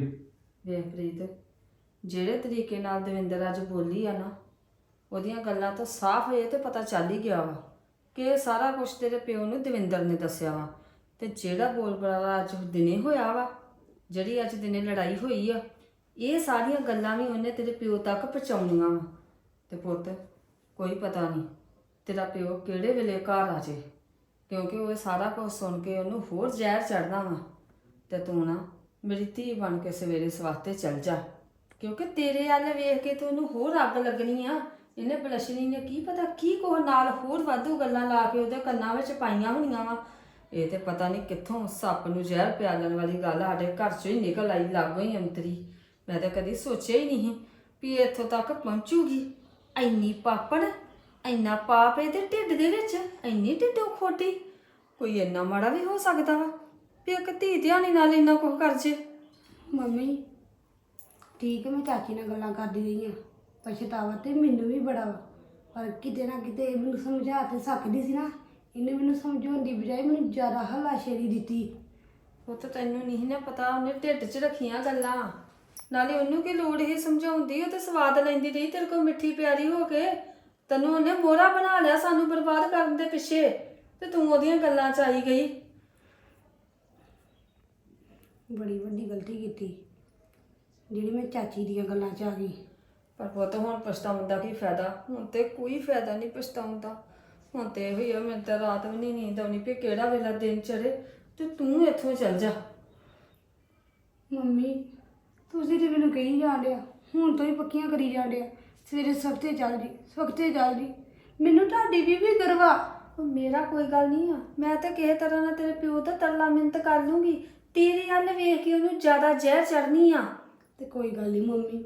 ਵੇਖ ਪ੍ਰੀਤ, ਜਿਹੜੇ ਤਰੀਕੇ ਨਾਲ ਦਵਿੰਦਰ ਅੱਜ ਬੋਲੀ ਆ ਨਾ, ਉਹਦੀਆਂ ਗੱਲਾਂ ਤਾਂ ਸਾਫ਼ ਇਹ ਤੇ ਪਤਾ ਚੱਲ ਹੀ ਗਿਆ ਵਾ ਕਿ ਇਹ ਸਾਰਾ ਕੁਝ ਤੇਰੇ ਪਿਓ ਨੂੰ ਦਵਿੰਦਰ ਨੇ ਦੱਸਿਆ ਵਾ ਤੇ ਜਿਹੜਾ ਬੋਲ ਬਲਾਵਾ ਅੱਜ ਦਿਨੇ ਹੋਇਆ ਵਾ, ਜਿਹੜੀ ਅੱਜ ਦਿਨੇ ਲੜਾਈ ਹੋਈ ਆ, ਇਹ ਸਾਰੀਆਂ ਗੱਲਾਂ ਵੀ ਉਹਨੇ ਤੇਰੇ ਪਿਓ ਤੱਕ ਪਹੁੰਚਾਉਣੀਆਂ ਵਾ। ਤੇ ਪੁੱਤ, ਕੋਈ ਪਤਾ ਨਹੀਂ ਤੇਰਾ ਪਿਓ ਕਿਹੜੇ ਵੇਲੇ ਘਰ ਆ ਜੇ, ਕਿਉਂਕਿ ਉਹ ਸਾਰਾ ਕੁਝ ਸੁਣ ਕੇ ਉਹਨੂੰ ਹੋਰ ਜ਼ਹਿਰ ਚੜਨਾ ਵਾ। ਤੇ ਤੂੰ ਨਾ ਮੇਰੀ ਧੀ ਬਣ ਕੇ ਸਵੇਰੇ ਸਵਾਤੇ ਚੱਲ ਜਾ। ਕਿਉਂਕਿ ਤੇਰੇ ਵੱਲ ਵੇਖ ਕੇ ਤੇ ਉਹਨੂੰ ਹੋਰ ਅੱਗ ਲੱਗਣੀ ਆ। ਇਹਨੇ ਬਲਸ਼ਨੀ ਨੇ ਕੀ ਪਤਾ ਕੀ ਕੋਹ ਨਾਲ ਹੋਰ ਵਾਧੂ ਗੱਲਾਂ ਲਾ ਕੇ ਉਹਦੇ ਕੰਨਾਂ ਵਿੱਚ ਪਾਈਆਂ ਹੋਣੀਆਂ ਵਾ। ਇਹ ਤੇ ਪਤਾ ਨਹੀਂ ਕਿੱਥੋਂ ਸੱਪ ਨੂੰ ਜ਼ਹਿਰ ਪਿਆਲਣ ਵਾਲੀ ਗੱਲ ਸਾਡੇ ਘਰ ਚੋਂ ਹੀ ਨਿਕਲ ਆਈ, ਲਾਗੋ ਹੀ ਅੰਤਰੀ। ਮੈਂ ਤਾਂ ਕਦੀ ਸੋਚਿਆ ਹੀ ਨਹੀਂ ਵੀ ਇੱਥੋਂ ਤੱਕ ਪਹੁੰਚੂਗੀ। ਐਨੀ ਪਾਪੜ ਐਨਾ ਪਾਪ ਇਹਦੇ ਢਿੱਡ ਦੇ ਵਿੱਚ ਐਨੀ ਢਿੱਡੋਂ ਖੋਟੀ। ਕੋਈ ਇੰਨਾ ਮਾੜਾ ਵੀ ਹੋ ਸਕਦਾ ਵਾ? ਵੀ ਇੱਕ ਧੀ ਧਿਆਨੀ ਨਾਲ ਇੰਨਾ ਕੁਝ ਕਰ ਜੇ। ਮੰਮੀ ਠੀਕ ਹੈ ਮੈਂ ਚਾਚੀ ਨਾਲ ਗੱਲਾਂ ਕਰਦੀ ਰਹੀ ਹਾਂ ਪਛਤਾਵਾ ਤੇ ਮੈਨੂੰ ਵੀ ਬੜਾ ਵਾ। ਪਰ ਕਿਤੇ ਨਾ ਕਿਤੇ ਇਹ ਮੈਨੂੰ ਸਮਝਾ ਤੇ ਸਕਦੀ ਸੀ ਨਾ। ਇਹਨੇ ਮੈਨੂੰ ਸਮਝਾਉਣ ਦੀ ਬਜਾਏ ਮੈਨੂੰ ਜ਼ਿਆਦਾ ਹੱਲਾਸ਼ੇਰੀ ਦਿੱਤੀ। ਉਹ ਤਾਂ ਤੈਨੂੰ ਨਹੀਂ ਨਾ ਪਤਾ ਉਹਨੇ ਢਿੱਡ 'ਚ ਰੱਖੀਆਂ ਗੱਲਾਂ। ਨਾਲੇ ਉਹਨੂੰ ਕੀ ਲੋੜ ਹੀ ਸਮਝਾਉਂਦੀ ਉਹ ਤੇ ਸਵਾਦ ਲੈਂਦੀ ਰਹੀ ਤੇਰੇ ਕੋਲ ਮਿੱਠੀ ਪਿਆਰੀ ਹੋ ਕੇ। ਤੈਨੂੰ ਉਹਨੇ ਮੋਹਰਾ ਬਣਾ ਲਿਆ ਸਾਨੂੰ ਬਰਬਾਦ ਕਰਨ ਦੇ ਪਿੱਛੇ। ਤੇ ਤੂੰ ਉਹਦੀਆਂ ਗੱਲਾਂ 'ਚ ਆਈ ਗਈ। ਬੜੀ ਵੱਡੀ ਗਲਤੀ ਕੀਤੀ। ਜਿਹੜੀ ਮੈਂ ਚਾਚੀ ਦੀਆਂ ਗੱਲਾਂ 'ਚ ਆ ਗਈ। ਪਰ ਪੁੱਤ ਹੁਣ ਪਛਤਾਉਣ ਦਾ ਕੀ ਫਾਇਦਾ? ਹੁਣ ਤੇ ਕੋਈ ਫਾਇਦਾ ਨਹੀਂ ਪਛਤਾਉਣ ਦਾ। ਹੁਣ ਤੇ ਇਹੋ ਹੀ ਆ ਮੈਨੂੰ ਤਾਂ ਰਾਤ ਵੀ ਨਹੀਂ ਨੀਂਦ ਆਉਣੀ ਵੀ ਕਿਹੜਾ ਵੇਲਾ ਦਿਨ ਚੜੇ ਤੇ ਤੂੰ ਇੱਥੋਂ ਚੱਲ ਜਾ। ਮੰਮੀ ਤੁਸੀਂ ਤੇ ਮੈਨੂੰ ਕਹੀ ਜਾਂਦੇ ਆ। ਹੁਣ ਤੋਂ ਹੀ ਪੱਕੀਆਂ ਕਰੀ ਜਾਂਦੇ ਆ। ਸਵੇਰੇ ਸਵਖਤੇ ਚੱਲ ਜੀ ਸਵਖਤੇ ਚੱਲ ਜੀ। ਮੈਨੂੰ ਤੁਹਾਡੀ ਵੀ ਵੀ ਗਰਵਾ ਉਹ ਮੇਰਾ ਕੋਈ ਗੱਲ ਨਹੀਂ ਆ। ਮੈਂ ਤਾਂ ਕਿਸੇ ਤਰ੍ਹਾਂ ਨਾਲ ਤੇਰੇ ਪਿਓ ਦਾ ਤਰਲਾ ਮਿੰਤ ਕਰ ਲੂੰਗੀ। ਤੇਰੇ ਵੱਲ ਵੇਖ ਕੇ ਉਹਨੂੰ ਜ਼ਿਆਦਾ ਜ਼ਹਿਰ ਚੜਨੀ ਆ। ਤੇ ਕੋਈ ਗੱਲ ਨਹੀਂ ਮੰਮੀ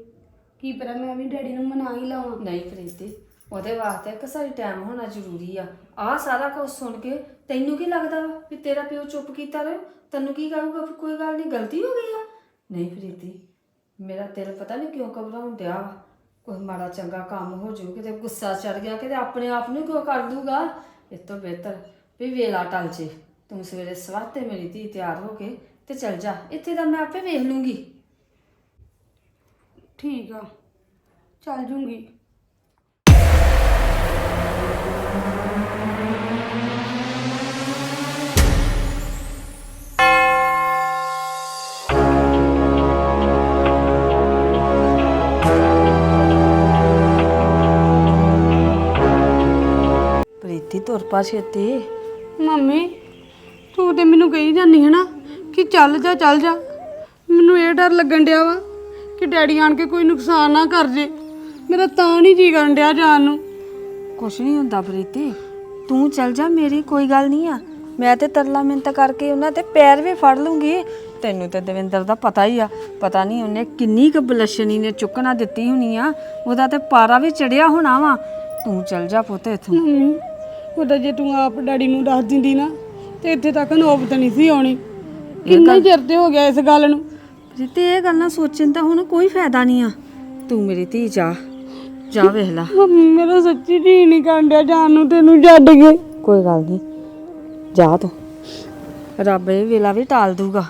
ਕੀ ਪਤਾ ਮੈਂ ਵੀ ਡੈਡੀ ਨੂੰ ਮਨਾ ਹੀ ਲਾਵਾਂ। ਨਹੀਂ ਪ੍ਰੀਤੀ ਉਹਦੇ ਵਾਸਤੇ ਇੱਕ ਸਹੀ ਟਾਈਮ ਹੋਣਾ ਜ਼ਰੂਰੀ ਆ। ਆਹ ਸਾਰਾ ਕੁਝ ਸੁਣ ਕੇ ਤੈਨੂੰ ਕੀ ਲੱਗਦਾ ਵਾ ਵੀ ਤੇਰਾ ਪਿਓ ਚੁੱਪ ਕੀਤਾ ਰਹੇ? ਤੈਨੂੰ ਕੀ ਕਹੂਗਾ ਵੀ ਕੋਈ ਗੱਲ ਨਹੀਂ ਗਲਤੀ ਹੋ ਗਈ ਆ? ਨਹੀਂ ਪ੍ਰੀਤੀ ਮੇਰਾ ਦਿਲ ਪਤਾ ਨਹੀਂ ਕਿਉਂ ਘਬਰਾਉਣ ਡਿਆ ਵਾ। ਕੋਈ ਮਾੜਾ ਚੰਗਾ ਕੰਮ ਹੋ ਜਾਊ ਕਿਤੇ ਗੁੱਸਾ ਚੜ ਗਿਆ ਕਿਤੇ ਆਪਣੇ ਆਪ ਨੂੰ ਕਿਉਂ ਕਰ ਦੂਗਾ ਇਸ ਤੋਂ ਬਿਹਤਰ ਵੀ ਵੇਲਾ ਟਲ ਜੇ। ਤੂੰ ਸਵੇਰੇ ਸਵਾਤੇ ਮੇਰੀ ਧੀ ਤਿਆਰ ਹੋ ਕੇ ਤੇ ਚੱਲ ਜਾ। ਇੱਥੇ ਤਾਂ ਮੈਂ ਆਪੇ ਵੇਖ ਲੂੰਗੀ। ਠੀਕ ਆ। ਚੱਲ ਜੂੰਗੀ। ਪ੍ਰੀਤੀ ਤੁਰ ਪਾ ਛੇਤੀ। ਮੰਮੀ ਤੂੰ ਤੇ ਮੈਨੂੰ ਕਹੀ ਜਾਂਦੀ ਹੈ ਨਾ ਕਿ ਚੱਲ ਜਾ ਚੱਲ ਜਾ। ਮੈਨੂੰ ਇਹ ਡਰ ਲੱਗਣ ਡਿਆ ਵਾ ਕਿ ਡੈਡੀ ਆਣ ਕੇ ਕੋਈ ਨੁਕਸਾਨ ਨਾ ਕਰ ਜੇ। ਮੇਰਾ ਤਾਂ ਨਹੀਂ ਜੀ ਕਰਨ ਡਿਆ ਜਾਣ ਨੂੰ। ਕੁਛ ਨਹੀਂ ਹੁੰਦਾ ਪ੍ਰੀਤੀ ਤੂੰ ਚੱਲ ਜਾ ਮੇਰੀ ਕੋਈ ਗੱਲ ਨਹੀਂ ਆ। ਮੈਂ ਤੇ ਤਰਲਾ ਮਿੰਤ ਕਰਕੇ ਉਹਨਾਂ ਤੇ ਪੈਰ ਵੀ ਫੜ ਲੂੰਗੀ। ਤੈਨੂੰ ਤੇ ਦਵਿੰਦਰ ਦਾ ਪਤਾ ਹੀ ਆ। ਪਤਾ ਨਹੀਂ ਉਹਨੇ ਕਿੰਨੀ ਕੁ ਬਲਸ਼ਨੀ ਨੇ ਚੁੱਕਣਾ ਦਿੱਤੀ ਹੋਣੀ ਆ। ਉਹਦਾ ਤੇ ਪਾਰਾ ਵੀ ਚੜਿਆ ਹੋਣਾ ਵਾ। ਤੂੰ ਚੱਲ ਜਾ ਪੁੱਤ ਇੱਥੋਂ। ਉਹਦਾ ਜੇ ਤੂੰ ਆਪ ਡੈਡੀ ਨੂੰ ਦੱਸ ਦਿੰਦੀ ਨਾ ਤੇ ਇੱਥੇ ਤੱਕ ਨੌਬਤ ਨਹੀਂ ਸੀ ਆਉਣੀ। ਕਿੰਨਾ ਚਿਰ ਤੇ ਹੋ ਗਿਆ ਇਸ ਗੱਲ ਨੂੰ? ਪ੍ਰੀਤੀ ਇਹ ਗੱਲਾਂ ਸੋਚਣ ਦਾ ਹੁਣ ਕੋਈ ਫਾਇਦਾ ਨਹੀਂ ਆ। ਤੂੰ ਮੇਰੀ ਧੀ ਜਾ। ਜਾ ਵੇਖ ਲੈ। ਮੰਮੀ ਮੇਰਾ ਸੱਚੀ ਜੀ ਨਹੀਂ ਕਰਨ ਡਿਆ ਜਾਣ ਨੂੰ ਤੈਨੂੰ ਛੱਡ ਕੇ। ਕੋਈ ਗੱਲ ਨਹੀਂ। ਜਾ ਤੂੰ। ਰੱਬ ਇਹ ਵੇਲਾ ਵੀ ਟਾਲ ਦੂਗਾ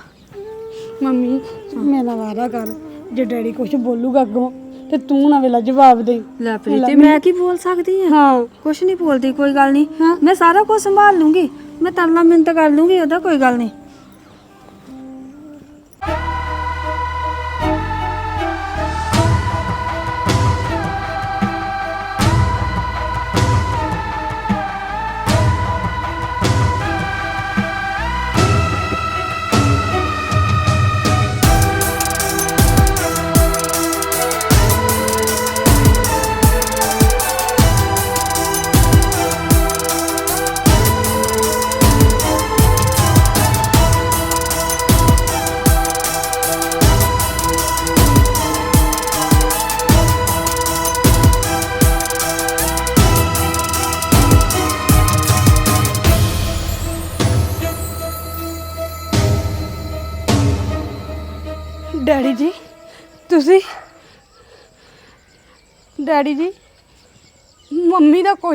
ਮੰਮੀ ਮੇਰਾ ਵਾਦਾ ਕਰ ਜੇ ਡੈਡੀ ਕੁਝ ਬੋਲੂਗਾ ਅੱਗੋਂ ਤੇ ਤੂੰ ਨਾ ਵੇਲਾ ਜਵਾਬ ਦੇ। ਲੈ ਪ੍ਰੀਤੀ ਮੈਂ ਕੀ ਬੋਲ ਸਕਦੀ ਆ? ਹਾਂ। ਕੁਛ ਨਹੀਂ ਬੋਲਦੀ ਕੋਈ ਗੱਲ ਨਹੀਂ। ਮੈਂ ਸਾਰਾ ਕੁਝ ਸੰਭਾਲ ਲੂੰਗੀ। ਮੈਂ ਤਰਲਾ ਮਿੰਤ ਕਰ ਲੂੰਗੀ ਉਹਦਾ ਕੋਈ ਗੱਲ ਨਹੀਂ। ਡੈਡੀ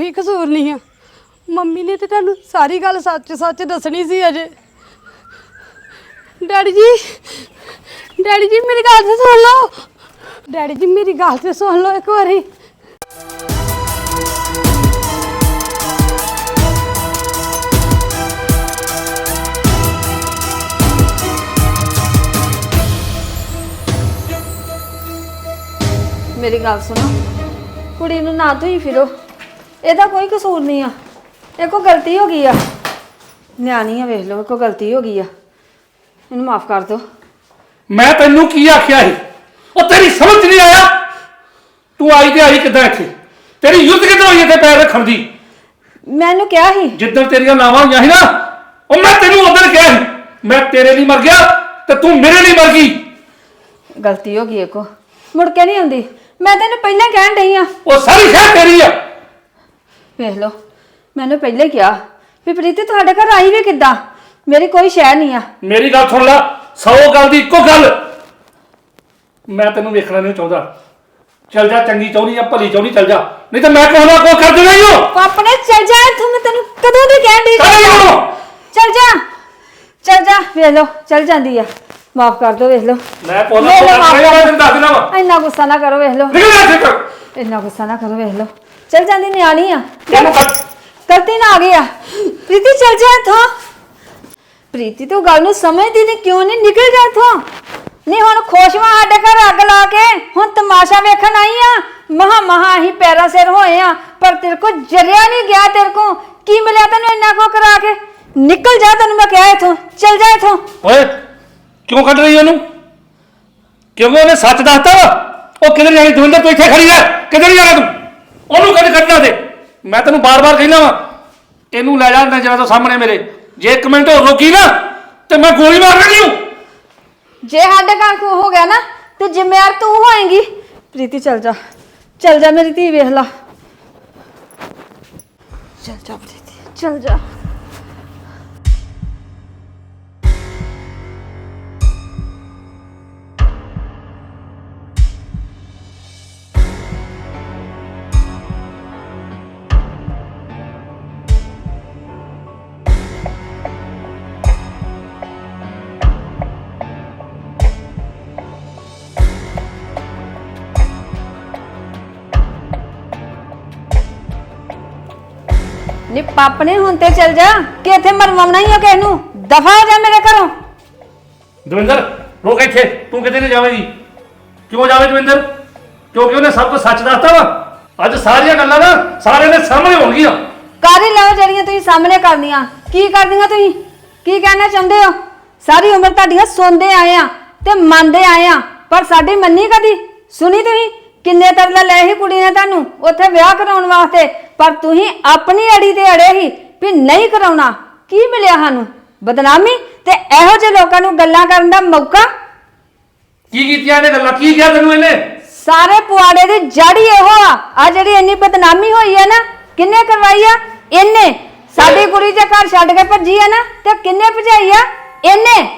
ਕੋਈ ਕਸੂਰ ਨਹੀਂ ਆ। ਮੰਮੀ ਨੇ ਤੇ ਤੁਹਾਨੂੰ ਸਾਰੀ ਗੱਲ ਸੱਚ ਸੱਚ ਦੱਸਣੀ ਸੀ ਅਜੇ। ਡੈਡੀ ਜੀ ਡੈਡੀ ਜੀ ਮੇਰੀ ਗੱਲ ਤੇ ਸੁਣ ਲਓ। ਡੈਡੀ ਜੀ ਮੇਰੀ ਗੱਲ ਤੇ ਸੁਣ ਲਓ ਇੱਕ ਵਾਰੀ। ਮੇਰੀ ਗੱਲ ਸੁਣੋ। ਕੁੜੀ ਨੂੰ ਨਾ ਧੋਈ ਫਿਰੋ। ਇਹਦਾ ਕੋਈ ਕਸੂਰ ਨਹੀਂ ਆ। ਇਹ ਕੋ ਗਲਤੀ ਹੋ ਗਈ ਆ। ਨਿਆਣੀ ਆ ਵੇਖ ਲਓ ਕੋ ਗਲਤੀ ਹੋ ਗਈ ਆ। ਇਹਨੂੰ ਮਾਫ ਕਰ ਦਿਓ। ਮੈਂ ਤੈਨੂੰ ਕੀ ਆਖਿਆ ਸੀ? ਉਹ ਤੇਰੀ ਸਮਝ ਨਹੀਂ ਆਇਆ? ਤੂੰ ਆਈ ਤੇ ਆਈ ਕਿੱਦਾਂ ਇੱਥੇ? ਤੇਰੀ ਯੁੱਧ ਕਿੱਦਾਂ ਹੋਈ ਇੱਥੇ ਪੈਰ ਰੱਖਣ ਦੀ? ਮੈਨੂੰ ਕਿਹਾ ਸੀ। ਜਿੱਦਣ ਤੇਰੀਆਂ ਨਾਵਾਂ ਹੋਈਆਂ ਸੀ ਨਾ ਉਹ ਮੈਂ ਤੈਨੂੰ ਉਦੋਂ ਕਿਹਾ ਸੀ ਮੈਂ ਤੇਰੇ ਲਈ ਮਰ ਗਿਆ ਤੇ ਤੂੰ ਮੇਰੇ ਲਈ ਮਰ ਗਈ। ਗਲਤੀ ਹੋ ਗਈ ਇਹ ਕੋ ਮੁੜ ਕੇ ਨਹੀਂ ਆਉਂਦੀ। ਮੈਂ ਤੈਨੂੰ ਪਹਿਲਾਂ ਕਹਿਣ ਡਈ ਆ। ਉਹ ਸਾਰੀ ਸ਼ਹਿਰ ਤੇਰੀ ਆ। ਵੇਖ ਲਓ ਮੈਨੂੰ ਪਹਿਲੇ ਕਿਹਾ ਵੀ ਪ੍ਰੀਤੀ ਤੁਹਾਡੇ ਘਰ ਆਈ ਵੀ ਕਿੱਦਾਂ? ਮੇਰੀ ਕੋਈ ਸ਼ੈ ਨਹੀਂ ਆ। ਮੇਰੀ ਗੱਲ ਸੁਣ ਲੈ ਸੌ ਗੱਲ ਦੀ ਇੱਕੋ ਗੱਲ। ਮੈਂ ਤੈਨੂੰ ਵੇਖਣਾ ਨਹੀਂ ਚਾਹੁੰਦਾ। ਚੱਲ ਜਾ ਚੰਗੀ ਚਾਹੁੰਦੀ ਆ ਭਲੀ ਚਾਹੁੰਦੀ ਚੱਲ ਜਾ। ਨਹੀਂ ਤਾਂ ਮੈਂ ਨਾ ਕੋਈ ਕਰ ਦੇਣਾ ਹੀ ਹੋ ਆਪਣੇ ਚੱਲ ਜਾ ਇੱਥੋਂ ਮੈਂ ਤੈਨੂੰ ਕਦੋਂ ਦੀ ਕਹਿਣ ਡਈ ਚੱਲ ਜਾ। ਚੱਲ ਜਾ ਚੱਲ ਜਾ ਵੇਖ ਲਓ ਚੱਲ ਜਾਂਦੀ ਆ। ਮਾਫ ਕਰ ਦਿਓ ਵੇਖ ਲਓ। ਮੈਂ ਕੋਨਾ ਮਾਪਿਆਂ ਮੈਂ ਤੈਨੂੰ ਦੱਸ ਵਾ। ਇੰਨਾ ਗੁੱਸਾ ਨਾ ਕਰੋ ਵੇਖ ਲਓ। ਨਿਕਲ ਜਾ ਇੱਥੇ ਤੋਂ। ਇੰਨਾ ਗੁੱਸਾ ਨਾ ਕਰੋ ਵੇਖ ਲਓ। ਚੱਲ ਜਾਂਦੀ ਨਿਆਣੀ ਆ। ਤੈਨੂੰ ਕਰ ਗਲਤੀ ਨਾ ਆ ਗਈ ਆ। ਪ੍ਰੀਤੀ ਚੱਲ ਜਾ ਇੱਥੋਂ। ਪ੍ਰੀਤੀ ਤੂੰ ਗੱਲ ਨੂੰ ਸਮਝਦੀ ਨਹੀਂ ਕਿਉਂ ਨਹੀਂ ਨਿਕਲ ਜਾ ਇੱਥੋਂ? ਨਹੀਂ ਹੁਣ ਖੁਸ਼ਵਾ ਸਾਡੇ ਘਰ ਅੱਗ ਲਾ ਕੇ। ਹੁਣ ਤਮਾਸ਼ਾ ਵੇਖਣ ਆਈ ਆ। ਮਹਾ ਮਹਾ ਹੀ ਪੈਰਾ ਸਿਰ ਹੋਏ ਆ ਪਰ ਤੇਰੇ ਕੋ ਜਰਿਆ ਨਹੀਂ ਗਿਆ ਤੇਰੇ ਕੋ ਕੀ ਮਿਲਿਆ ਤੈਨੂੰ ਇੰਨਾ ਕੋ ਕਰਾ ਕੇ? ਨਿਕਲ ਜਾ ਤੈਨੂੰ ਮੈਂ ਕਿਹਾ ਇੱਥੋਂ। ਚੱਲ ਜਾ ਇੱਥੋਂ। ਓਏ ਕਿਉਂ ਕੱਢ ਰਹੀ ਉਹਨੂੰ? ਕਿਉਂਕਿ ਉਹਨੇ ਸੱਚ ਦੱਸਤਾ ਵਾ। ਉਹ ਕਿਧਰ ਜਾਣੀ ਦਵਿੰਦਰ ਤੂੰ ਇੱਥੇ ਖੜੀ ਰਹਿ। ਕਿਧਰ ਜਾਣਾ ਤੂੰ? ਉਹਨੂੰ ਕਦੇ ਕੱਢਣਾ ਦੇ। ਮੈਂ ਤੈਨੂੰ ਬਾਰ-ਬਾਰ ਕਹਿੰਦਾ ਵਾ, ਇਹਨੂੰ ਲੈ ਜਾ ਨਜ਼ਰਾਂ ਤੋਂ ਸਾਹਮਣੇ ਮੇਰੇ। ਜੇ ਇੱਕ ਮਿੰਟ ਹੋਰ ਰੋਕੀ ਨਾ, ਤੇ ਮੈਂ ਗੋਲੀ ਮਾਰ ਦੇਣੀ ਹੂੰ। ਜੇ ਸਾਡੇ ਘਰ ਕੋ ਹੋ ਗਿਆ ਨਾ, ਤੇ ਜ਼ਿੰਮੇਵਾਰ ਤੂੰ ਹੋਏਂਗੀ। ਪ੍ਰੀਤੀ, ਚੱਲ ਜਾ। ਚੱਲ ਜਾ ਮੇਰੀ ਧੀ, ਵੇਖ ਲਾ। ਚੱਲ ਜਾ ਪ੍ਰੀਤੀ, ਚੱਲ ਜਾ। ਨੀ ਪਾਪਨੇ ਹੁਣ ਤੇ ਚੱਲ ਜਾ। ਕਿ ਇੱਥੇ ਮਰਵਾਉਣਾ ਹੀ ਆ ਕਿਸ ਨੂੰ? ਦਫਾ ਹੋ ਜਾ ਮੇਰੇ ਘਰੋਂ। ਦਵਿੰਦਰ ਰੋਕ ਇੱਥੇ। ਤੂੰ ਕਿਤੇ ਨਹੀਂ ਜਾਵੇਂਗੀ। ਕਿਉਂ ਜਾਵੇ ਦਵਿੰਦਰ? ਕਿਉਂਕਿ ਉਹਨੇ ਸਭ ਕੁਝ ਸੱਚ ਦੱਸਤਾ ਵਾ। ਅੱਜ ਸਾਰੀਆਂ ਗੱਲਾਂ ਨਾ ਸਾਰਿਆਂ ਦੇ ਸਾਹਮਣੇ ਹੋਣਗੀਆਂ। ਕਰ ਹੀ ਲਓ ਜਿਹੜੀਆਂ ਤੁਸੀਂ ਸਾਹਮਣੇ ਕਰਦੀਆਂ ਕੀ ਕਰਦੀਆਂ ਤੁਸੀਂ? ਕੀ ਕਹਿਣਾ ਚਾਹੁੰਦੇ ਹੋ? ਸਾਰੀ ਉਮਰ ਤੁਹਾਡੀਆਂ ਸੁਣਦੇ ਆਏ ਆ ਤੇ ਮੰਨਦੇ ਆਏ ਆ। ਪਰ ਸਾਡੀ ਮੰਨੀ ਕਦੀ? ਸੁਣੀ ਤੁਸੀਂ? ਕਿੰਨੇ ਤਰਲਾ ਲਏ ਸੀ ਕੁੜੀ ਨੇ ਤੁਹਾਨੂੰ? ਉੱਥੇ ਵਿਆਹ ਕਰਾਉਣ ਵਾਸਤੇ। ਪਰ ਤੁਸੀਂ ਆਪਣੀ ਅੜੀ ਤੇ ਅੜੇ ਸੀ ਵੀ ਨਹੀਂ ਕਰਾਉਣਾ। ਕੀ ਮਿਲਿਆ ਸਾਨੂੰ? ਬਦਨਾਮੀ ਤੇ ਇਹੋ ਜਿਹੇ ਲੋਕਾਂ ਨੂੰ ਗੱਲਾਂ ਕਰਨ ਦਾ ਮੌਕਾ? ਕੀ ਕੀਤੀਆਂ ਇਹਨੇ ਗੱਲਾਂ? ਕੀ ਕਿਹਾ ਤੈਨੂੰ ਇਹਨੇ? ਸਾਰੇ ਪੁਆੜੇ ਦੀ ਜੜ ਹੀ ਇਹੋ ਆ। ਆ ਜਿਹੜੀ ਇੰਨੀ ਬਦਨਾਮੀ ਹੋਈ ਹੈ ਨਾ ਕਿੰਨੇ ਕਰਵਾਈ ਆ? ਇਹਨੇ। ਸਾਡੀ ਕੁੜੀ ਦੇ ਘਰ ਛੱਡ ਕੇ ਭੱਜੀ ਆ ਨਾ ਤੇ ਕਿੰਨੇ ਭਜਾਈ ਆ? ਇਹਨੇ।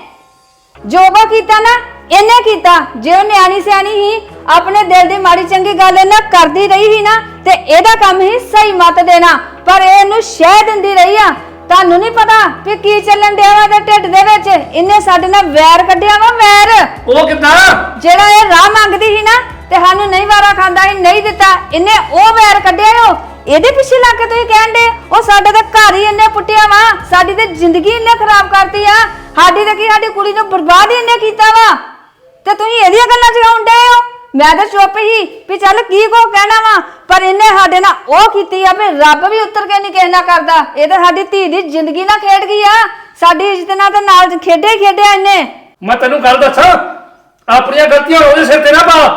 ਜੋ ਕੀਤਾ ਨਾ ਇਹਨੇ ਕੀਤਾ। ਜੇ ਉਹ ਨਿਆਣੀ ਸਿਆਣੀ ਹੀ ਆਪਣੇ ਦਿਲ ਦੀ ਮਾੜੀ ਚੰਗੀ ਗੱਲ ਇਹਨਾਂ ਕਰਦੀ ਰਹੀ ਸੀ ਨਾ ਤੇ ਇਹਦਾ ਕੰਮ ਹੀ ਸਹੀ ਮਤ ਦੇਣਾ। ਪਰ ਇਹ ਇਹਨੂੰ ਸ਼ਹਿ ਦਿੰਦੀ ਰਹੀ ਆ। ਤੁਹਾਨੂੰ ਨਹੀਂ ਪਤਾ ਕਿ ਕੀ ਚੱਲਣ ਡਿਆ ਵਾ ਇਹਦੇ ਢਿੱਡ ਦੇ ਵਿੱਚ? ਇਹਨੇ ਸਾਡੇ ਨਾਲ ਵੈਰ ਕੱਢਿਆ ਵਾ ਵੈਰ। ਉਹ ਕਿੱਦਾਂ? ਜਿਹੜਾ ਇਹ ਰਾਹ ਮੰਗਦੀ ਸੀ ਨਾ ਤੇ ਸਾਨੂੰ ਨਹੀਂ ਵਾਰਾ ਖਾਂਦਾ ਸੀ ਨਹੀਂ ਦਿੱਤਾ। ਇਹਨੇ ਉਹ ਵੈਰ ਕੱਢਿਆ ਓ। ਇਹਦੇ ਪਿੱਛੇ ਲੱਗ ਕੇ ਤੁਸੀਂ ਕਹਿੰਦੇ ਉਹ ਸਾਡੇ ਤਾਂ ਘਰ ਹੀ ਇਹਨੇ ਪੁੱਟਿਆ ਵਾ। ਸਾਡੀ ਤੇ ਜ਼ਿੰਦਗੀ ਇਹਨੇ ਖਰਾਬ ਕਰਤੀ ਆ। ਸਾਡੀ ਤੇ ਕੀ ਸਾਡੀ ਕੁੜੀ ਨੂੰ ਬਰਬਾਦ ਹੀ ਇਹਨੇ ਕੀਤਾ ਵਾ। ਤੇ ਤੁਸੀਂ ਇਹਦੀਆਂ ਗੱਲਾਂ ਚਲਾਉਣ ਡਏ ਹੋ। ਮੈਂ ਤਾਂ ਚੁੱਪ ਹੀ ਵੀ ਚੱਲ ਕੀ ਕੋ ਕਹਿਣਾ ਵਾ। ਪਰ ਇਹਨੇ ਸਾਡੇ ਨਾਲ ਉਹ ਕੀਤੀ ਆ ਵੀ ਰੱਬ ਵੀ ਉੱਤਰ ਕੇ ਨਹੀਂ ਕਿਸੇ ਨਾਲ ਕਰਦਾ। ਇਹ ਤਾਂ ਸਾਡੀ ਧੀ ਦੀ ਜ਼ਿੰਦਗੀ ਨਾਲ ਖੇਡ ਗਈ ਆ। ਸਾਡੀ ਇੱਜ਼ਤ ਨਾਲ ਤੇ ਨਾਲ ਖੇਡੇ ਖੇਡਿਆ ਇਹਨੇ। ਮੈਂ ਤੈਨੂੰ ਗੱਲ ਦੱਸਾਂ ਆਪਣੀਆਂ ਗਲਤੀਆਂ ਉਹਦੇ ਸਿਰ ਤੇ ਨਾ ਪਾ।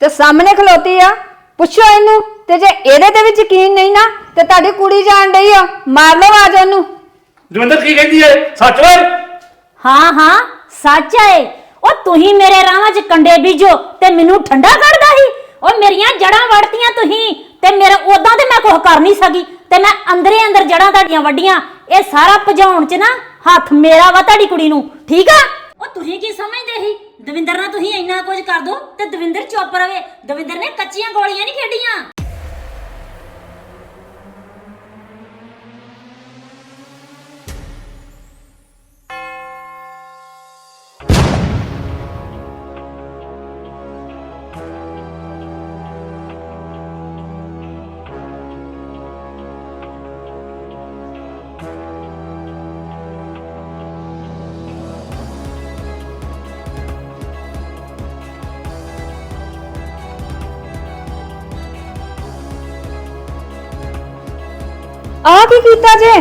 ਤੇ ਸਾਹਮਣੇ ਖਲੋਤੀ ਆ। ਪੁੱਛੋ ਇਹਨੂੰ ਤੇ ਜੇ ਇਹਦੇ ਤੇ ਵੀ ਯਕੀਨ ਨਹੀਂ ਨਾ ਤੇ ਤੁਹਾਡੀ ਕੁੜੀ ਜਾਣ ਡਈ ਆ। ਮਾਰ ਲਓ ਆਜ ਉਹਨੂੰ। ਦਵਿੰਦਰ ਕੀ ਕਹਿੰਦੀ ਏ? ਸੱਚ ਓਏ? ਹਾਂ ਹਾਂ ਸੱਚ ਹੈ ਉਹ ਤੁਸੀਂ ਮੇਰੇ ਰਾਹਾਂ 'ਚ ਕੰਡੇ ਬੀਜੋ ਤੇ ਮੈਨੂੰ ਠੰਡਾ ਕੱਢਦਾ ਸੀ। ਉਹ ਮੇਰੀਆਂ ਜੜਾਂ ਵੜਤੀਆਂ ਤੁਸੀਂ ਤੇ ਮੇਰਾ ਉਦਾਂ ਤੇ ਮੈਂ ਕੁਝ ਕਰ ਨਹੀਂ ਸਕੀ ਤੇ ਮੈਂ ਅੰਦਰੇ ਅੰਦਰ ਜੜਾਂ ਤੁਹਾਡੀਆਂ ਵੱਡੀਆਂ ਇਹ ਸਾਰਾ ਭਜਾਉਣ 'ਚ ਨਾ ਹੱਥ ਮੇਰਾ ਵਾ ਤੁਹਾਡੀ ਕੁੜੀ ਨੂੰ। ਠੀਕ ਆ? ਉਹ ਤੁਸੀਂ ਕੀ ਸਮਝਦੇ ਸੀ? ਦਵਿੰਦਰ ਨਾਲ ਤੁਸੀਂ ਇੰਨਾ ਕੁਝ ਕਰ ਦੋ ਤੇ ਦਵਿੰਦਰ ਚੁੱਪ ਰਵੇ। ਦਵਿੰਦਰ ਨੇ ਕੱਚੀਆਂ ਗੋਲੀਆਂ ਨਹੀਂ ਖੇਡੀਆਂ। ਆ ਕੀ ਕੀਤਾ ਜੇ?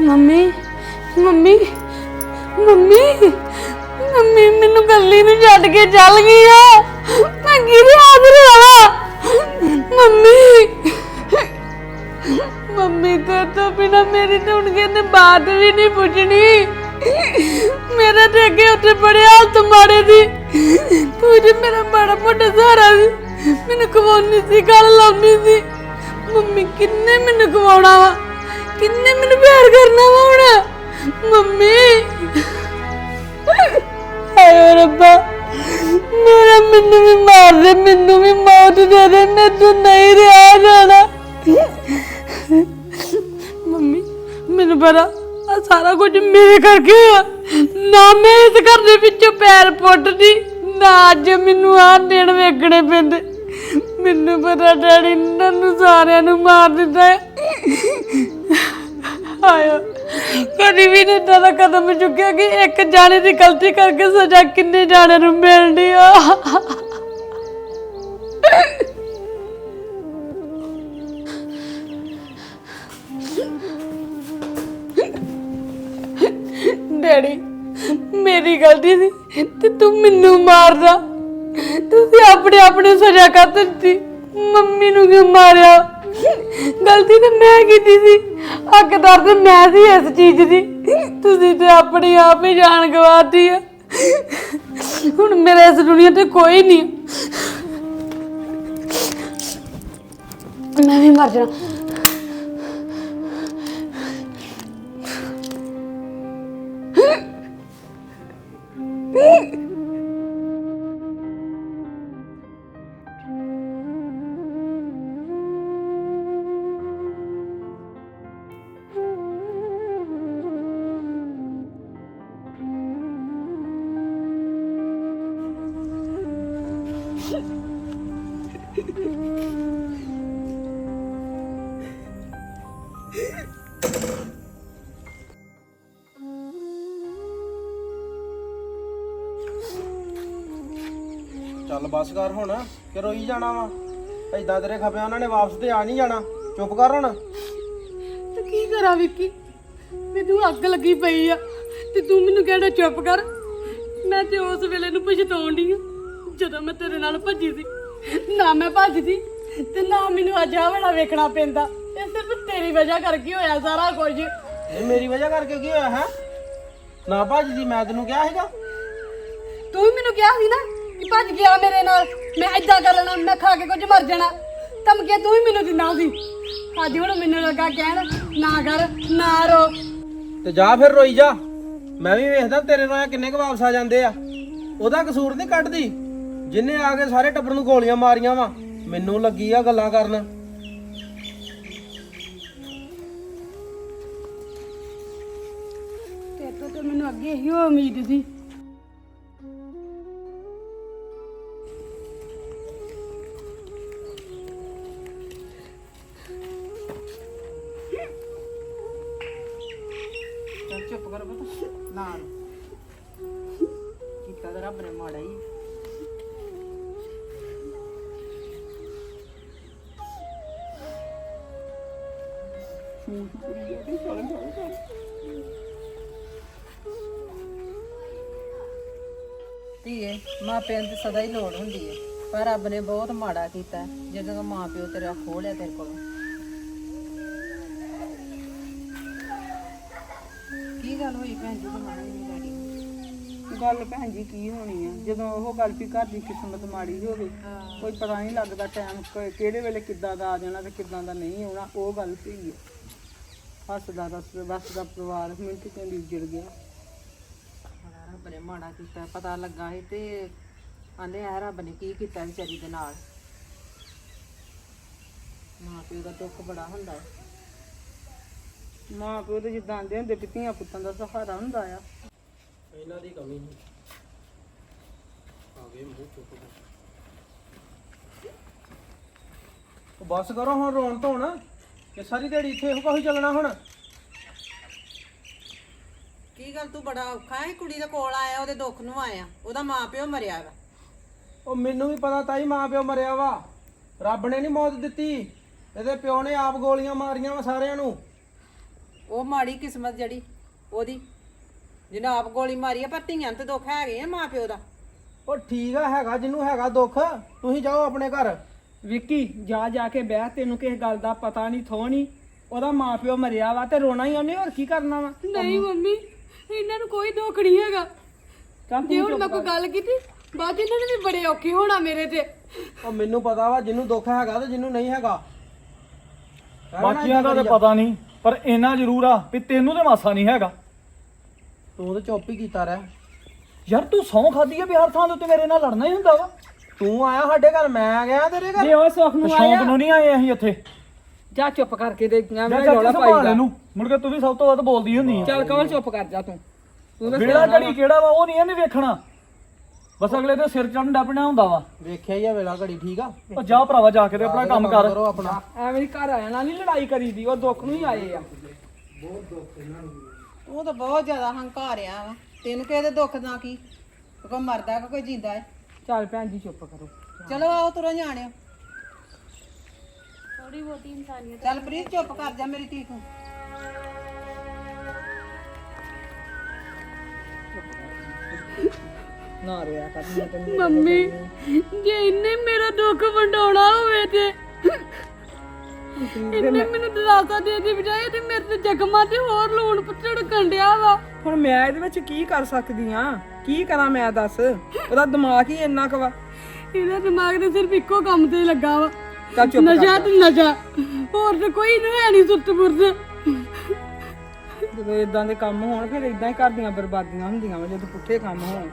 ਮੰਮੀ ਮੰਮੀ ਮੰਮੀ ਮੰਮੀ, ਮੈਨੂੰ ਗੱਲੀ ਨੂੰ ਛੱਡ ਕੇ ਚੱਲ ਗਈ ਆ। ਮੈਂ ਕਿਹਦੇ ਹਾਜ਼ਰ ਮੰਮੀ ਮੰਮੀ ਤੇ ਤੋਂ ਬਿਨਾ ਮੇਰੀ ਤੇ ਹੁਣ ਕਹਿੰਦੇ ਬਾਤ ਵੀ ਨਹੀਂ ਪੁੱਛਣੀ। ਮੇਰਾ ਤੇ ਅੱਗੇ ਉੱਥੇ ਬੜੇ ਹਾਲਤ ਮਾੜੇ ਦੀ ਤੂੰ ਜੇ ਮੇਰਾ ਬੜਾ ਮੋਟਾ ਸਹਾਰਾ ਸੀ, ਮੈਨੂੰ ਕਵਾਉਣੀ ਸੀ, ਗੱਲ ਲਾਉਣੀ ਸੀ। ਮੰਮੀ, ਕਿੰਨੇ ਮੈਨੂੰ ਕਵਾਉਣਾ ਵਾ? ਕਿੰਨੇ ਮੈਨੂੰ ਪਿਆਰ ਕਰਨਾ ਵਾ ਹੁਣ? ਮੰਮੀ। ਹਾਏ ਰੱਬਾ। ਮੇਰਾ ਮੈਨੂੰ ਵੀ ਮਾਰ ਦੇ, ਮੈਨੂੰ ਵੀ ਮੌਤ ਦੇ ਦੇ, ਮੈਂ ਤੂੰ ਨਹੀਂ ਰਿਹਾ ਜਾਣਾ। ਮੰਮੀ, ਮੈਨੂੰ ਪਤਾ ਆ ਸਾਰਾ ਕੁਝ ਮੇਰੇ ਕਰਕੇ ਆ। ਨਾ ਮੈਂ ਇਸ ਘਰ ਦੇ ਵਿੱਚੋਂ ਪੈਰ ਪੁੱਟਦੀ, ਨਾ ਅੱਜ ਮੈਨੂੰ ਆ ਦਿਨ ਵੇਖਣੇ ਪੈਂਦੇ। ਮੈਨੂੰ ਪਤਾ ਡੈਡੀ ਨੇ ਤੁਹਾਨੂੰ ਸਾਰਿਆਂ ਨੂੰ ਮਾਰ ਦਿੱਤਾ ਹੈ। ਆਇਆ। ਕਦੀ ਵੀ ਨਹੀਂ ਏਦਾਂ ਦਾ ਕਦਮ ਚੁੱਕਿਆ ਕਿ ਇੱਕ ਜਾਣੇ ਦੀ ਗਲਤੀ ਕਰਕੇ ਸਜ਼ਾ ਕਿੰਨੇ ਜਾਣਿਆਂ ਨੂੰ ਮਿਲਣੀ ਆ। ਡੈਡੀ, ਮੇਰੀ ਗਲਤੀ ਸੀ ਤੇ ਤੂੰ ਮੈਨੂੰ ਮਾਰਦਾ। ਤੁਸੀਂ ਆਪਣੇ ਆਪਣੇ ਸਜ਼ਾ ਕਰ ਦਿੱਤੀ। ਮੰਮੀ ਨੂੰ ਕਿਉਂ ਮਾਰਿਆ? ਗਲਤੀ ਤੇ ਮੈਂ ਕੀਤੀ ਸੀ। ਹੱਕਦਾਰ ਤੇ ਮੈਂ ਸੀ ਇਸ ਚੀਜ਼ ਦੀ। ਤੁਸੀਂ ਤੇ ਆਪਣੀ ਆਪ ਹੀ ਜਾਨ ਗਵਾਤੀ ਆ। ਹੁਣ ਮੇਰੇ ਇਸ ਦੁਨੀਆ ਤੇ ਕੋਈ ਨਹੀਂ। ਮੈਂ ਵੀ ਮਰ ਜਾਣਾ। ਚੱਲ ਬਸ ਕਰ ਹੁਣ ਕਿ ਰੋਈ ਜਾਣਾ ਵਾ? ਐਦਾਂ ਤੇਰੇ ਖਪਿਆ ਉਹਨਾਂ ਨੇ ਵਾਪਸ ਤੇ ਆ ਨਹੀਂ ਜਾਣਾ। ਚੁੱਪ ਕਰ ਹੁਣ। ਤੇ ਕੀ ਕਰਾਂ ਵਿੱਕੀ? ਮੈਨੂੰ ਅੱਗ ਲੱਗੀ ਪਈ ਆ ਤੇ ਤੂੰ ਮੈਨੂੰ ਕਹਿੰਦਾ ਚੁੱਪ ਕਰ। ਮੈਂ ਤੇ ਉਸ ਵੇਲੇ ਨੂੰ ਪਛਤਾਉਣ ਆ ਜਦੋਂ ਮੈਂ ਤੇਰੇ ਨਾਲ ਭੱਜੀ ਸੀ। ਨਾ ਮੈਂ ਭੱਜਦੀ ਤੇ ਨਾ ਮੈਨੂੰ ਅੱਜ ਆ ਵਾਲਾ ਵੇਖਣਾ ਪੈਂਦਾ। ਇਹ ਸਿਰਫ ਤੇਰੀ ਵਜ੍ਹਾ ਕਰਕੇ ਹੋਇਆ ਸਾਰਾ ਕੁਝ। ਇਹ ਮੇਰੀ ਵਜ੍ਹਾ ਕਰਕੇ ਕੀ ਹੋਇਆ ਹੈ? ਨਾ ਭਾਜੀ ਜੀ ਮੈਂ ਤੈਨੂੰ ਕਿਹਾ ਹੈਗਾ ਤੂੰ ਵੀ ਮੈਨੂੰ ਕਿਹਾ ਸੀ ਨਾ ਕਿ ਭੱਜ ਗਿਆ ਮੇਰੇ ਨਾਲ। ਮੈਂ ਏਦਾਂ ਕਰ ਲੈਣਾ ਮੈਂ ਖਾ ਕੇ ਕੁਝ ਮਰ ਜਾਣਾ। ਧਮਕੀਆਂ ਤੂੰ ਵੀ ਮੈਨੂੰ ਦਿੰਦਾ ਸੀ। ਅੱਜ ਹੁਣ ਮੈਨੂੰ ਲੱਗਾ ਕਹਿਣ ਨਾ ਕਰ ਨਾ ਰੋ। ਤੇ ਜਾ ਫਿਰ ਰੋਈ ਜਾ। ਮੈਂ ਵੀ ਵੇਖਦਾ ਤੇਰੇ ਨਾਲ ਕਿੰਨੇ ਕੁ ਵਾਪਸ ਆ ਜਾਂਦੇ ਆ। ਉਹਦਾ ਕਸੂਰ ਨਹੀਂ ਕੱਢਦੀ। ਜਿੰਨੇ ਆ ਕੇ ਸਾਰੇ ਟੱਬਰ ਨੂੰ ਗੋਲੀਆਂ ਮਾਰੀਆਂ ਵਾ। ਮੈਨੂੰ ਲੱਗੀ ਆ ਗੱਲਾਂ ਕਰਨ। ਤੇਰੇ ਤੋਂ ਤੇ ਮੈਨੂੰ ਅੱਗੇ ਇਹੀ ਉਮੀਦ ਸੀ। ਪਤਾ ਕੀਤਾ ਤਾਂ ਰੱਬ ਨੇ ਮਾੜਾ ਹੀ। ਧੀਏ, ਮਾਂ ਪਿਓ ਦੀ ਸਦਾ ਹੀ ਲੋੜ ਹੁੰਦੀ ਹੈ ਪਰ ਰੱਬ ਨੇ ਬਹੁਤ ਮਾੜਾ ਕੀਤਾ। ਜਦੋਂ ਮਾਂ ਪਿਓ ਤੇਰਾ ਖੋਹ ਲਿਆ ਤੇਰੇ ਕੋਲੋਂ ਕੀ ਗੱਲ ਹੋਈ ਭੈਣ ਜੀ ਤੁਹਾਡੀ ਨਹੀਂ ਡੈਡੀ ਨੂੰ? ਗੱਲ ਭੈਣ ਜੀ ਕੀ ਹੋਣੀ ਆ? ਜਦੋਂ ਉਹ ਗੱਲ ਵੀ ਘਰ ਦੀ ਕਿਸਮਤ ਮਾੜੀ ਹੋਵੇ ਕੋਈ ਪਤਾ ਨਹੀਂ ਲੱਗਦਾ ਟਾਈਮ ਕਿਹੜੇ ਵੇਲੇ ਕਿੱਦਾਂ ਦਾ ਆ ਜਾਣਾ ਤੇ ਕਿੱਦਾਂ ਦਾ ਨਹੀਂ ਆਉਣਾ ਉਹ ਗੱਲ ਸਹੀ ਹੈ ਹੱਸਦਾ ਦੱਸ ਬਸ ਦਾ ਪਰਿਵਾਰ ਮਿੰਟ ਕਹਿੰਦੀ ਉੱਜੜ ਗਿਆ। ਰੱਬ ਨੇ ਮਾੜਾ ਕੀਤਾ ਪਤਾ ਲੱਗਾ ਸੀ ਤੇ ਆਂਦੇ ਆ ਰੱਬ ਨੇ ਕੀ ਕੀਤਾ ਵਿਚਾਰੀ ਦੇ ਨਾਲ। ਮਾਂ ਪਿਓ ਦਾ ਦੁੱਖ ਬੜਾ ਹੁੰਦਾ ਹੈ। ਮਾਂ ਪਿਓ ਤੇ ਜਿੱਦਾਂ ਆਂਦੇ ਹੁੰਦੇ ਵੀ ਧੀਆਂ ਪੁੱਤਾਂ ਦਾ ਸਹਾਰਾ ਹੁੰਦਾ ਆ। ਇਹਨਾਂ ਦੀ ਕਮੀ ਨਹੀਂ। ਆ ਗਏ ਮੂੰਹ ਚੁੱਪ ਕਰ ਬਸ ਕਰੋ ਹੁਣ ਰੋਣ ਧੋਣ। ਕਿ ਸਾਰੀ ਦਿਹਾੜੀ ਇੱਥੇ ਇਹੋ ਕੁਝ ਚੱਲਣਾ ਹੁਣ? ਕੀ ਗੱਲ ਤੂੰ ਬੜਾ ਔਖਾ ਹੈ? ਕੁੜੀ ਦੇ ਕੋਲ ਆਇਆ ਉਹਦੇ ਦੁੱਖ ਨੂੰ ਆਇਆ। ਉਹਦਾ ਮਾਂ ਪਿਓ ਮਰਿਆ ਵਾ। ਉਹ ਮੈਨੂੰ ਵੀ ਪਤਾ ਤਾਈ ਮਾਂ ਪਿਓ ਮਰਿਆ ਵਾ। ਰੱਬ ਨੇ ਨਹੀਂ ਮੌਤ ਦਿੱਤੀ। ਇਹਦੇ ਪਿਓ ਨੇ ਆਪ ਗੋਲੀਆਂ ਮਾਰੀਆਂ ਵਾ ਸਾਰਿਆਂ ਨੂੰ। ਉਹ ਮਾੜੀ ਕਿਸਮਤ ਜਿਹੜੀ ਉਹਦੀ। ਜਿਹਨੇ ਆਪ ਗੋਲੀ ਮਾਰੀ ਆ ਪਰ ਧੀਆਂ ਨੂੰ ਤੇ ਦੁੱਖ ਹੈਗੇ ਆ ਮਾਂ ਪਿਓ ਦਾ। ਉਹ ਠੀਕ ਆ ਹੈਗਾ ਜਿਹਨੂੰ ਹੈਗਾ ਦੁੱਖ ਤੁਸੀਂ ਜਾਓ ਆਪਣੇ ਘਰ। ਵਿੱਕੀ ਜਾ ਜਾ ਕੇ ਬਹਿ ਤੈਨੂੰ ਕਿਸੇ ਗੱਲ ਦਾ ਪਤਾ ਨਹੀਂ ਥੋ ਨਹੀਂ। ਉਹਦਾ ਮਾਂ ਪਿਓ ਮਰਿਆ ਵਾ ਤੇ ਰੋਣਾ ਹੀ ਉਹਨੇ ਹੋਰ ਕੀ ਕਰਨਾ ਵਾ? ਨਹੀਂ ਮੰਮੀ ਇਹਨਾਂ ਨੂੰ ਕੋਈ ਦੁੱਖ ਨਹੀਂ ਹੈਗਾ। ਚੱਲ ਜੇ ਹੁਣ ਮੈਂ ਕੋਈ ਗੱਲ ਕੀਤੀ ਬਾਅਦ 'ਚ ਇਹਨਾਂ ਨੇ ਵੀ ਬੜੇ ਔਖੇ ਹੋਣਾ ਮੇਰੇ ਤੇ। ਉਹ ਮੈਨੂੰ ਪਤਾ ਵਾ ਜਿਹਨੂੰ ਦੁੱਖ ਹੈਗਾ ਤੇ ਜਿਹਨੂੰ ਨਹੀਂ ਹੈਗਾ। ਬਾਕੀਆਂ ਦਾ ਤੇ ਪਤਾ ਨਹੀਂ ਪਰ ਇੰਨਾ ਜ਼ਰੂਰ ਆ ਵੀ ਤੈਨੂੰ ਤੇ ਮਾਸਾ ਨਹੀਂ ਹੈਗਾ। ਤੂੰ ਤੇ ਚੁੱਪ ਹੀ ਕੀਤਾ ਰਹਿ। ਯਾਰ ਤੂੰ ਸੌਂ ਖਾਦੀ ਆ ਵੀ ਹਰ ਥਾਂ ਦੇ ਉੱਤੇ ਮੇਰੇ ਨਾਲ ਲੜਨਾ ਹੀ ਹੁੰਦਾ ਵਾ। ਤੂੰ ਆਇਆ ਸਾਡੇ ਘਰ ਮੈਂ ਗਿਆ ਤੇਰੇ ਘਰ। ਜੇ ਉਹ ਸੁੱਖ ਤੇ ਨੂੰ ਸ਼ੌਂਕ ਆਇਆ ਨੂੰ ਨਹੀਂ ਆਏ ਅਸੀਂ ਇੱਥੇ। ਜਾ ਚੁੱਪ ਕਰਕੇ ਦੇ ਜਾਂ ਚਾਚਾ ਸੰਭਾਲ ਇਹਨੂੰ। ਮੁੜ ਕੇ ਤੂੰ ਵੀ ਸਭ ਤੋਂ ਵੱਧ ਬੋਲਦੀ ਹੁੰਦੀ ਆ। ਚੱਲ ਕਵਲ ਚੁੱਪ ਕਰ ਜਾ ਤੂੰ। ਵੇਲਾ ਘੜੀ ਕਿਹੜਾ ਵਾ ਉਹ ਨਹੀਂ ਇਹਨੇ ਵੇਖਣਾ। ਬਸ ਅਗਲੇ ਦੇ ਸਿਰ ਚੜਨ ਡੱਪਣਾ ਹੁੰਦਾ ਵਾ। ਵੇਖਿਆ ਹੀ ਆ ਵੇਲਾ ਘੜੀ ਠੀਕ ਆ? ਉਹ ਜਾ ਭਰਾਵਾ ਜਾ ਕੇ ਤੇ ਆਪਣਾ ਕੰਮ ਕਰ। ਕਰੋ ਆਪਣਾ। ਐਵੇਂ ਹੀ ਘਰ ਆਇਆ ਨਾਲ ਨਹੀਂ ਲੜਾਈ ਕਰੀਦੀ ਉਹ ਦੁੱਖ ਨੂੰ ਹੀ ਆਏ ਆ। ਉਹ ਤਾਂ ਬਹੁਤ ਜ਼ਿਆਦਾ ਹੰਕਾਰਿਆ ਵਾ। ਤੈਨੂੰ ਕਿਹਦੇ ਦੁੱਖ ਦਾ ਕੀ? ਕੋਈ ਮਰਦਾ ਕਿ ਕੋਈ ਜਿੰਦਾ ਹੈ? ਚੱਲ ਭੈਣ ਜੀ ਚੁੱਪ ਕਰੋ। ਚਲੋ ਆਓ ਤੁਰੋ ਜਾਣਿਓ ਥੋੜੀ ਬਹੁਤੀ ਇਨਸਾਨੀਅਤ ਚੱਲ ਪ੍ਰੀਤ ਚੁੱਪ ਕਰ ਜਾ ਮੇਰੀ ਧੀ ਤੂੰ। ਨਾ ਰੋਇਆ ਕਰ ਮੈਂ ਤੈਨੂੰ ਮੰਮੀ ਜੇ ਇਹਨੇ ਮੇਰਾ ਦੁੱਖ ਵੰਡਾਉਣਾ ਹੋਵੇ ਤੇ ਇਹਨੇ ਮੈਨੂੰ ਦਿਲਾਸਾ ਦੇ ਦੀ ਬਜਾਏ ਤੇ ਮੇਰੇ ਤੇ ਜ਼ਖਮਾਂ ਤੇ ਹੋਰ ਲੂਣ ਪੱਟੜ ਕੰਡਿਆ ਵਾ। ਹੁਣ ਮੈਂ ਇਹਦੇ ਵਿੱਚ ਕੀ ਕਰ ਸਕਦੀ ਆ? ਕੀ ਕਰਾਂ ਮੈਂ ਦੱਸ? ਉਹਦਾ ਦਿਮਾਗ ਹੀ ਇੰਨਾ ਕੁ ਵਾ। ਇਹਦਾ ਦਿਮਾਗ ਤੇ ਸਿਰਫ ਇੱਕੋ ਕੰਮ ਤੇ ਲੱਗਾ ਵਾ। ਚੱਲ ਚੁੱਪ ਕਰ ਨਸ਼ਾ ਤੇ ਨਸ਼ਾ। ਹੋਰ ਤੇ ਕੋਈ ਨਹੀਂ ਹੈ ਨਹੀਂ ਸੁੱਤ ਪੁਰਦ ਜਦੋਂ ਇਦਾਂ ਦੇ ਕੰਮ ਹੋਣ ਫਿਰ ਇਦਾਂ ਹੀ ਘਰ ਦੀਆਂ ਬਰਬਾਦੀਆਂ ਹੁੰਦੀਆਂ ਵਾ ਜਦੋਂ ਪੁੱਠੇ ਕੰਮ ਹੋਣ।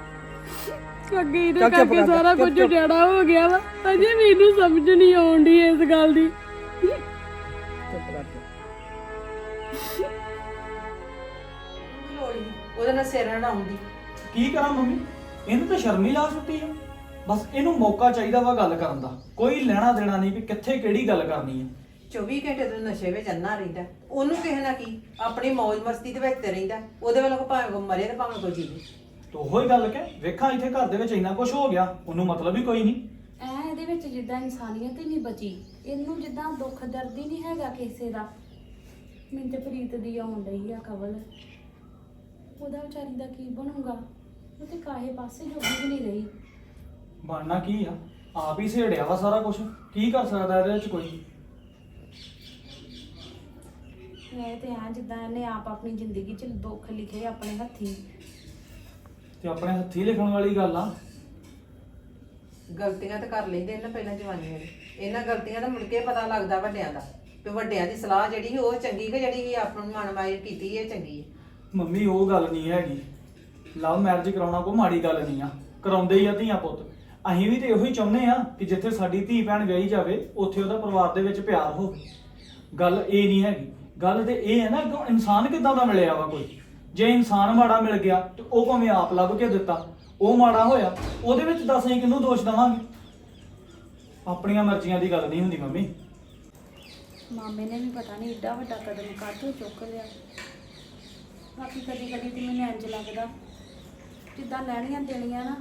ਅੱਗੇ ਇਹਦੇ ਚੱਲ ਚੁੱਪ ਕਰਕੇ ਕਰ ਸਾਰਾ ਚੁੱਪ, ਕੁਝ ਚੁੱਪ। ਉਜਾੜਾ ਹੋ ਗਿਆ ਵਾ। ਅਜੇ ਵੀ ਇਹਨੂੰ ਸਮਝ ਨਹੀਂ ਆਉਂਦੀ ਇਸ ਗੱਲ ਦੀ। ਉਹਦੇ ਨਾਲ ਸਿਰ ਹੜਾਉਂਦੀ। ਕੀ ਕਰਾਂ ਮੰਮੀ? ਇਹਨੂੰ ਤਾਂ ਸ਼ਰਮ ਹੀ ਲਾ ਸੁੱਤੀ ਆ। ਬਸ ਇਹਨੂੰ ਮੌਕਾ ਚਾਹੀਦਾ ਵਾ ਗੱਲ ਕਰਨ ਦਾ। ਕੋਈ ਲੈਣਾ ਦੇਣਾ ਨਹੀਂ ਵੀ ਕਿੱਥੇ ਕਿਹੜੀ ਗੱਲ ਕਰਨੀ ਹੈ 24 ਘੰਟੇ ਤੋਂ ਨਸ਼ੇ ਵਿੱਚ ਅੰਨਾ ਰਹਿੰਦਾ। ਉਹਨੂੰ ਕਿਸੇ ਨਾ ਕੀ? ਆਪਣੀ ਮौज ਮਸਤੀ ਦੇ ਵਿੱਚ ਤੇ ਰਹਿੰਦਾ। ਉਹਦੇ ਵੱਲੋਂ ਭਾਵੇਂ ਕੋ ਮਰੇ ਤੇ ਭਾਵੇਂ ਕੋ ਜੀਵੇ। ਤੋ ਉਹੀ ਗੱਲ ਕਿ ਵੇਖਾਂ ਇੱਥੇ ਘਰ ਦੇ ਵਿੱਚ ਇੰਨਾ ਕੁਝ ਹੋ ਗਿਆ। ਉਹਨੂੰ ਮਤਲਬ ਹੀ ਕੋਈ ਨਹੀਂ। ਐ ਇਹਦੇ ਵਿੱਚ ਜਿੱਦਾਂ ਇਨਸਾਨੀਅਤ ਹੀ ਨਹੀਂ ਬਚੀ। ਇਹਨੂੰ ਜਿੱਦਾਂ ਦੁੱਖ ਦਰਦ ਹੀ ਨਹੀਂ ਹੈਗਾ ਕਿਸੇ ਦਾ। ਮੈਨੂੰ ਤੇ ਪ੍ਰੀਤ ਦੀ ਆਉਣ ਡਈ ਆ ਕਵਲ। ਉਹਦਾ ਵਿਚਾਰੀ ਦਾ ਕੀ ਬਣੂਗਾ? ਉਹ ਤੇ ਕਾਹੇ ਪਾਸੇ ਜੋਗੀ ਵੀ ਨਹੀਂ ਰਹੀ। ਬਣਨਾ ਕੀ ਆ? ਆਪ ਹੀ ਸੇੜਿਆ ਵਾ ਸਾਰਾ ਕੁਝ ਕੀ ਕਰ ਸਕਦਾ ਇਹਦੇ ਵਿੱਚ ਕੋਈ? ਇਹ ਤੇ ਆ ਜਿੱਦਾਂ ਇਹਨੇ ਆਪ ਆਪਣੀ ਜ਼ਿੰਦਗੀ 'ਚ ਦੁੱਖ ਲਿਖੇ ਆਪਣੇ ਹੱਥੀਂ। ਤੇ ਆਪਣੇ ਹੱਥੀ ਲਿਖਣ ਵਾਲੀ ਗੱਲ ਆ। ਗਲਤੀਆਂ ਤਾਂ ਕਰ ਲੈਂਦੇ ਨੇ ਨਾ ਪਹਿਲਾਂ ਜਵਾਨੀਆਂ ਦੇ। ਇਹਨਾਂ ਗਲਤੀਆਂ ਦਾ ਮੁੜ ਕੇ ਪਤਾ ਲੱਗਦਾ ਵੱਡਿਆਂ ਦਾ। ਤੇ ਵੱਡਿਆਂ ਦੀ ਸਲਾਹ ਜਿਹੜੀ ਉਹ ਚੰਗੀ ਕਿ ਜਿਹੜੀ ਆਪਾਂ ਨੂੰ ਮਨਮਾਈ ਕੀਤੀ ਹੈ ਚੰਗੀ ਹੈ। ਮੰਮੀ, ਉਹ ਗੱਲ ਨਹੀਂ ਹੈਗੀ। ਲਵ ਮੈਰਿਜ ਕਰਾਉਣਾ ਕੋਈ ਮਾੜੀ ਗੱਲ ਨਹੀਂ ਆ। ਕਰਾਉਂਦੇ ਹੀ ਆ ਧੀਆਂ ਪੁੱਤ। ਅਸੀਂ ਵੀ ਤੇ ਇਹੋ ਹੀ ਚਾਹੁੰਦੇ ਆ ਕਿ ਜਿੱਥੇ ਸਾਡੀ ਧੀ ਭੈਣ ਵਿਆਹੀ ਜਾਵੇ, ਉੱਥੇ ਉਹਦਾ ਪਰਿਵਾਰ ਦੇ ਵਿੱਚ ਪਿਆਰ ਹੋਵੇ। ਗੱਲ ਇਹ ਨਹੀਂ ਹੈਗੀ। ਗੱਲ ਤੇ ਇਹ ਹੈ ਨਾ, ਕਿ ਇਨਸਾਨ ਕਿਦਾਂ ਦਾ ਮਿਲਿਆ ਵਾ ਕੋਈ? ਜੇ ਇਨਸਾਨ ਮਾੜਾ ਮਿਲ ਗਿਆ, ਤੇ ਉਹ ਭਾਵੇਂ ਆਪ ਲੱਭ ਕੇ ਦਿੱਤਾ। ਉਹ ਮਾੜਾ ਹੋਇਆ, ਉਹਦੇ ਵਿੱਚ ਦੱਸ ਅਸੀਂ ਕਿਹਨੂੰ ਦੋਸ਼ ਦੇਵਾਂਗੇ? ਆਪਣੀਆਂ ਮਰਜ਼ੀਆਂ ਦੀ ਗੱਲ ਨਹੀਂ ਹੁੰਦੀ ਮੰਮੀ। ਮਾਮੇ ਨੇ ਵੀ ਪਤਾ ਨਹੀਂ, ਏਡਾ ਵੱਡਾ ਕਦਮ ਕਾਹਤੋਂ ਚੁੱਕ ਲਿਆ? ਬਾਕੀ ਕਦੀ ਕਦੀ ਤੇ ਮੈਨੂੰ ਇੰਜ ਲੱਗਦਾ, ਜਿੱਦਾਂ ਲੈਣੀਆਂ ਦੇਣੀਆਂ ਨਾ,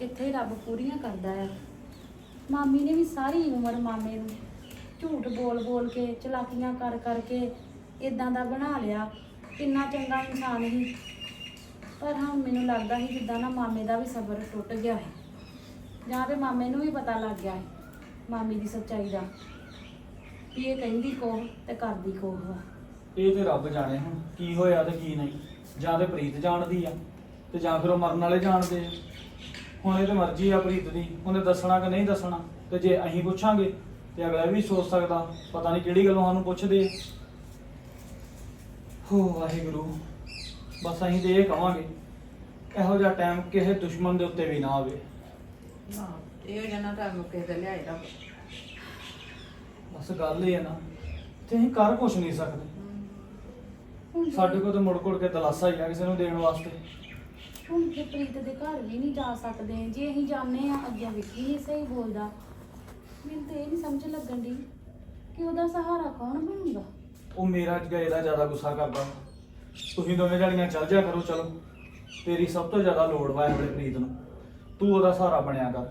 ਇੱਥੇ ਰੱਬ ਪੂਰੀਆਂ ਕਰਦਾ ਆ। ਮਾਮੀ ਨੇ ਵੀ ਸਾਰੀ ਉਮਰ ਮਾਮੇ ਨੂੰ ਝੂਠ ਬੋਲ ਬੋਲ ਕੇ, ਚਲਾਕੀਆਂ ਕਰ ਕਰਕੇ ਇਦਾਂ ਦਾ ਬਣਾ ਲਿਆ। ਕਿੰਨਾ ਚੰਗਾ ਇਨਸਾਨ ਸੀ ਪਰ ਹੁਣ ਮੈਨੂੰ ਲੱਗਦਾ ਸੀ ਜਿੱਦਾਂ ਨਾ ਮਾਮੇ ਦਾ ਵੀ ਸਬਰ ਟੁੱਟ ਗਿਆ ਹੈ। ਜਾਂ ਤੇ ਮਾਮੇ ਨੂੰ ਵੀ ਪਤਾ ਲੱਗ ਗਿਆ ਹੈ, ਮਾਮੀ ਦੀ ਸੱਚਾਈ ਦਾ। ਵੀ ਇਹ ਕਹਿੰਦੀ ਕੋਹ ਤੇ ਕਰਦੀ ਕੋਹ ਵਾ। ਇਹ ਤੇ ਰੱਬ ਜਾਣੇ ਹੁਣ ਕੀ ਹੋਇਆ ਤੇ ਕੀ ਨਹੀਂ। ਜਾਂ ਤੇ ਪ੍ਰੀਤ ਜਾਣਦੀ ਆ ਤੇ ਜਾਂ ਫਿਰ ਉਹ ਮਰਨ ਵਾਲੇ ਜਾਣਦੇ ਆ। ਹੁਣ ਇਹ ਤੇ ਮਰਜ਼ੀ ਆ ਪ੍ਰੀਤ ਦੀ ਉਹਨੇ ਦੱਸਣਾ ਕਿ ਨਹੀਂ ਦੱਸਣਾ ਤੇ ਜੇ ਅਸੀਂ ਪੁੱਛਾਂਗੇ ਤੇ ਅਗਲਾ ਵੀ ਸੋਚ ਸਕਦਾ ਪਤਾ ਨਹੀਂ ਕਿਹੜੀ ਗੱਲੋਂ ਸਾਨੂੰ ਪੁੱਛਦੇ। ਹੋ ਵਾਹਿਗੁਰੂ ਬਸ ਅਸੀਂ ਤੇ ਇਹ ਕਵਾਂਗੇ ਇਹੋ ਜਿਹਾ ਟਾਈਮ ਕਿਸੇ ਦੁਸ਼ਮਣ ਦੇ ਉੱਤੇ ਵੀ ਨਾ ਆਵੇ। ਹਾਂ ਇਹ ਜਨਾ ਤਾਂ ਮੁੱਕੇ ਤੇ ਲਿਆਏ ਰੱਬ। ਬਸ ਗੱਲ ਇਹ ਹੈ ਨਾ ਤੇ ਅਸੀਂ ਕਰ ਕੁਛ ਨਹੀਂ ਸਕਦੇ। ਸਾਡੇ ਕੋਲ ਤਾਂ ਮੁੜ ਕੁੜ ਕੇ ਦਲਾਸਾ ਹੀ ਆ ਕਿਸੇ ਨੂੰ ਦੇਣ ਵਾਸਤੇ। ਹੁਣ ਜੇ ਪ੍ਰੀਤ ਦੇ ਘਰ ਵੀ ਨਹੀਂ ਜਾ ਸਕਦੇ। ਜੇ ਅਸੀਂ ਜਾਂਦੇ ਆ ਅੱਗੇ ਵਿੱਕੀ ਨਹੀਂ ਸਹੀ ਬੋਲਦਾ। ਮੈਨੂੰ ਤੇ ਇਹ ਨਹੀਂ ਸਮਝ ਲੱਗਣ ਦੀ ਕਿ ਉਹਦਾ ਸਹਾਰਾ ਕੌਣ ਬਣੂਗਾ। ਉਹ ਮੇਰਾ ਗਏ ਦਾ ਜ਼ਿਆਦਾ ਗੁੱਸਾ ਕਰਦਾ। ਤੁਸੀਂ ਦੋਵੇਂ ਜਣੀਆਂ ਚੱਲ ਜਾ ਕਰੋ ਚਲੋ। ਤੇਰੀ ਸਭ ਤੋਂ ਜ਼ਿਆਦਾ ਲੋੜ ਵਾ ਆਪਣੇ ਪ੍ਰੀਤ ਨੂੰ। ਤੂੰ ਉਹਦਾ ਸਹਾਰਾ ਬਣਿਆ ਕਰ।